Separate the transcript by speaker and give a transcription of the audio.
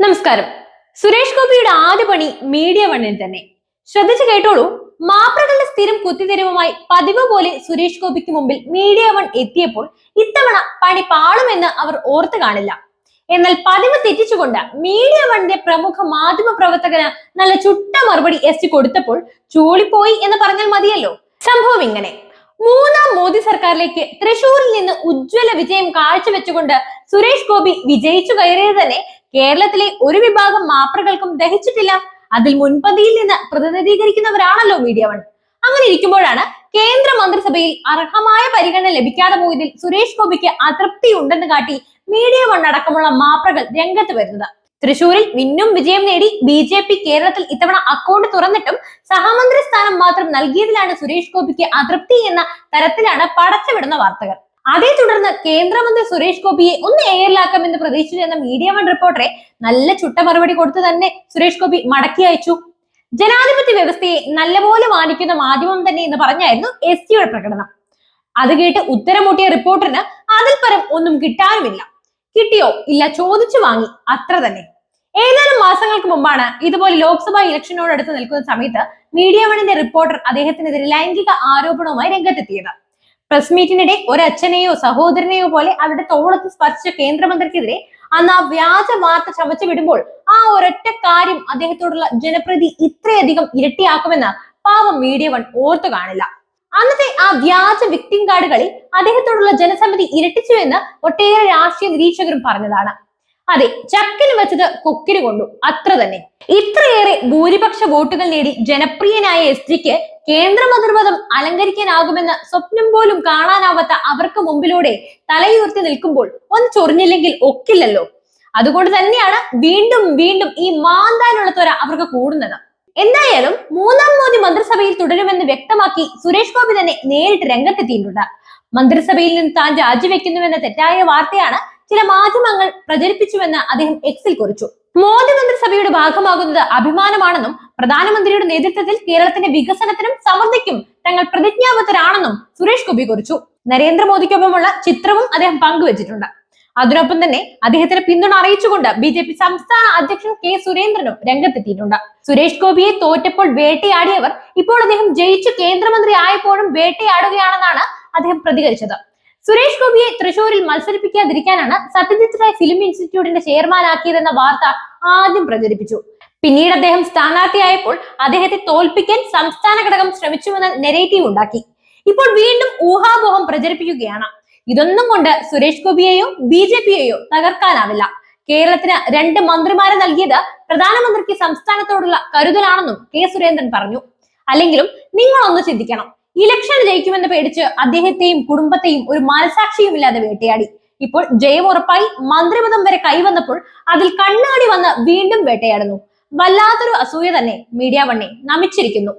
Speaker 1: നമസ്കാരം. സുരേഷ് ഗോപിയുടെ ആദ്യ പണി മീഡിയ വണ്ണിൽ തന്നെ. ശ്രദ്ധിച്ചു കേട്ടോളൂ മാപ്രകളുടെ സ്ഥിരം കുത്തിതിരിവുമായി പതിവ് പോലെ സുരേഷ് ഗോപിക്ക് മുമ്പിൽ മീഡിയ വൺ എത്തിയപ്പോൾ ഇത്തവണ പണി പാളുമെന്ന് അവർ ഓർത്തു കാണില്ല. എന്നാൽ പതിവ് തെറ്റിച്ചുകൊണ്ട് മീഡിയ വണ്ണിന്റെ പ്രമുഖ മാധ്യമ പ്രവർത്തകന് നല്ല ചുട്ട മറുപടി എസ് ടി കൊടുത്തപ്പോൾ ചൂളിപ്പോയി എന്ന് പറഞ്ഞാൽ മതിയല്ലോ. സംഭവം ഇങ്ങനെ. മൂന്നാം മോദി സർക്കാരിലേക്ക് തൃശൂരിൽ നിന്ന് ഉജ്ജ്വല വിജയം കാഴ്ചവെച്ചുകൊണ്ട് സുരേഷ് ഗോപി വിജയിച്ചു കയറിയത് തന്നെ കേരളത്തിലെ ഒരു വിഭാഗം മാപ്രകൾക്കും ദഹിച്ചിട്ടില്ല. അതിൽ മുൻപന്തിയിൽ നിന്ന് പ്രതിനിധീകരിക്കുന്നവരാണല്ലോ മീഡിയ വൺ. അങ്ങനെ ഇരിക്കുമ്പോഴാണ് കേന്ദ്ര മന്ത്രിസഭയിൽ അർഹമായ പരിഗണന ലഭിക്കാതെ പോയതിൽ സുരേഷ് ഗോപിക്ക് അതൃപ്തി ഉണ്ടെന്ന് കാട്ടി മീഡിയ വൺ അടക്കമുള്ള മാപ്രകൾ രംഗത്ത് വരുന്നത്. തൃശൂരിൽ മിന്നും വിജയം നേടി ബി ജെ പി കേരളത്തിൽ ഇത്തവണ അക്കൗണ്ട് തുറന്നിട്ടും സഹമന്ത്രി സ്ഥാനം മാത്രം നൽകിയതിലാണ് സുരേഷ് ഗോപിക്ക് അതൃപ്തി എന്ന തരത്തിലാണ് പടച്ചുവിടുന്ന വാർത്തകൾ. അതേ തുടർന്ന് കേന്ദ്രമന്ത്രി സുരേഷ് ഗോപിയെ ഒന്ന് എയറിലാക്കാമെന്ന് പ്രതീക്ഷിച്ചിരുന്ന മീഡിയ വൺ റിപ്പോർട്ടറെ നല്ല ചുട്ട മറുപടി കൊടുത്തു തന്നെ സുരേഷ് ഗോപി മടക്കി അയച്ചു. ജനാധിപത്യ വ്യവസ്ഥയെ നല്ലപോലെ മാനിക്കുന്ന മാധ്യമം തന്നെ എന്ന് പറഞ്ഞായിരുന്നു എസ് ടിയുടെ പ്രകടനം. അത് കേട്ട് ഉത്തരമൂട്ടിയ റിപ്പോർട്ടറിന് അതിൽ പരം ഒന്നും കിട്ടാനുമില്ല. കിട്ടിയോ ഇല്ല ചോദിച്ചു വാങ്ങി അത്ര തന്നെ. ഏതാനും മാസങ്ങൾക്ക് മുമ്പാണ് ഇതുപോലെ ലോക്സഭാ ഇലക്ഷനോടടുത്ത് നിൽക്കുന്ന സമയത്ത് മീഡിയ വണിന്റെ റിപ്പോർട്ടർ അദ്ദേഹത്തിനെതിരെ ലൈംഗിക ആരോപണവുമായി രംഗത്തെത്തിയത്. പ്രസ് മീറ്റിനിടെ ഒരച്ഛനെയോ സഹോദരനെയോ പോലെ അവരുടെ തോളത്ത് സ്പർശിച്ച കേന്ദ്രമന്ത്രിക്കെതിരെ അന്ന് ആ വ്യാജ വാർത്ത ചവച്ചു വിടുമ്പോൾ ആ ഒരൊറ്റ കാര്യം അദ്ദേഹത്തോടുള്ള ജനപ്രീതി ഇത്രയധികം ഇരട്ടിയാക്കുമെന്ന് പാവം മീഡിയ വൺ ഓർത്തു കാണില്ല. അന്നത്തെ ആ വ്യാജ വിക്ടിം കാർഡുകളിൽ അദ്ദേഹത്തോടുള്ള ജനസമ്മതി ഇരട്ടിച്ചു എന്ന് ഒട്ടേറെ രാഷ്ട്രീയ നിരീക്ഷകരും പറഞ്ഞതാണ്. അതെ ചക്കിന് വെച്ചത് കൊക്കിന് കൊണ്ടു. അത്ര തന്നെ. ഇത്രയേറെ ഭൂരിപക്ഷ വോട്ടുകൾ നേടി ജനപ്രിയനായ എസ് ജിക്ക് കേന്ദ്രമന്ത്രിപദം അലങ്കരിക്കാനാകുമെന്ന് സ്വപ്നം പോലും കാണാനാവാത്ത അവർക്ക് മുമ്പിലൂടെ തലയുയർത്തി നിൽക്കുമ്പോൾ ഒന്ന് ചൊറിഞ്ഞില്ലെങ്കിൽ ഒക്കില്ലല്ലോ. അതുകൊണ്ട് തന്നെയാണ് വീണ്ടും വീണ്ടും ഈ മാന്താനുള്ള ത്വര അവർക്ക് കൂടുന്നത്. എന്തായാലും മൂന്നാം മോദി മന്ത്രിസഭയിൽ തുടരുമെന്ന് വ്യക്തമാക്കി സുരേഷ് ഗോപി തന്നെ നേരിട്ട് രംഗത്തെത്തിയിട്ടുണ്ട്. മന്ത്രിസഭയിൽ നിന്ന് താൻ രാജിവെക്കുന്നുവെന്ന തെറ്റായ വാർത്തയാണ് ചില മാധ്യമങ്ങൾ പ്രചരിപ്പിച്ചുവെന്ന് അദ്ദേഹം എക്സിൽ കുറിച്ചു. മോദി മന്ത്രിസഭയുടെ ഭാഗമാകുന്നത് അഭിമാനമാണെന്നും പ്രധാനമന്ത്രിയുടെ നേതൃത്വത്തിൽ കേരളത്തിന്റെ വികസനത്തിനും സമൃദ്ധിക്കും തങ്ങൾ പ്രതിജ്ഞാബദ്ധരാണെന്നും സുരേഷ് ഗോപി കുറിച്ചു. നരേന്ദ്രമോദിക്കൊപ്പമുള്ള ചിത്രവും അദ്ദേഹം പങ്കുവച്ചിട്ടുണ്ട്. അതിനൊപ്പം തന്നെ അദ്ദേഹത്തിന് പിന്തുണ അറിയിച്ചുകൊണ്ട് ബി ജെ പി സംസ്ഥാന അധ്യക്ഷൻ കെ സുരേന്ദ്രനും രംഗത്തെത്തിയിട്ടുണ്ട്. സുരേഷ് ഗോപിയെ തോറ്റപ്പോൾ വേട്ടയാടിയവർ ഇപ്പോൾ അദ്ദേഹം ജയിച്ചു കേന്ദ്രമന്ത്രി ആയപ്പോഴും വേട്ടയാടുകയാണെന്നാണ് അദ്ദേഹം പ്രതികരിച്ചത്. സുരേഷ് ഗോപിയെ തൃശൂരിൽ മത്സരിപ്പിക്കാതിരിക്കാനാണ് സത്യജിത് റായ് ഫിലിം ഇൻസ്റ്റിറ്റ്യൂട്ടിന്റെ ചെയർമാനാക്കിയതെന്ന വാർത്ത ആദ്യം പ്രചരിപ്പിച്ചു. പിന്നീട് അദ്ദേഹം സ്ഥാനാർത്ഥിയായപ്പോൾ അദ്ദേഹത്തെ തോൽപ്പിക്കാൻ സംസ്ഥാന ഘടകം ശ്രമിച്ചുവെന്ന നെറേറ്റീവ് ഉണ്ടാക്കി. ഇപ്പോൾ വീണ്ടും ഊഹാപോഹം പ്രചരിപ്പിക്കുകയാണ്. ഇതൊന്നും കൊണ്ട് സുരേഷ് ഗോപിയെയോ ബി ജെ പിയെയോ തകർക്കാനാവില്ല. കേരളത്തിന് രണ്ട് മന്ത്രിമാരെ നൽകിയത് പ്രധാനമന്ത്രിക്ക് സംസ്ഥാനത്തോടുള്ള കരുതലാണെന്നും കെ സുരേന്ദ്രൻ പറഞ്ഞു. അല്ലെങ്കിലും നിങ്ങൾ ഒന്ന് ചിന്തിക്കണം. ഇലക്ഷൻ ജയിക്കുമെന്ന് പേടിച്ച് അദ്ദേഹത്തെയും കുടുംബത്തെയും ഒരു മനസാക്ഷിയും ഇല്ലാതെ വേട്ടയാടി. ഇപ്പോൾ ജയം ഉറപ്പായി മന്ത്രിപദം വരെ കൈവന്നപ്പോൾ അതിൽ കണ്ണാടി വന്ന് വീണ്ടും വേട്ടയാടുന്നു. വല്ലാത്തൊരു അസൂയ തന്നെ മീഡിയ വണ്ണെ നമിച്ചിരിക്കുന്നു.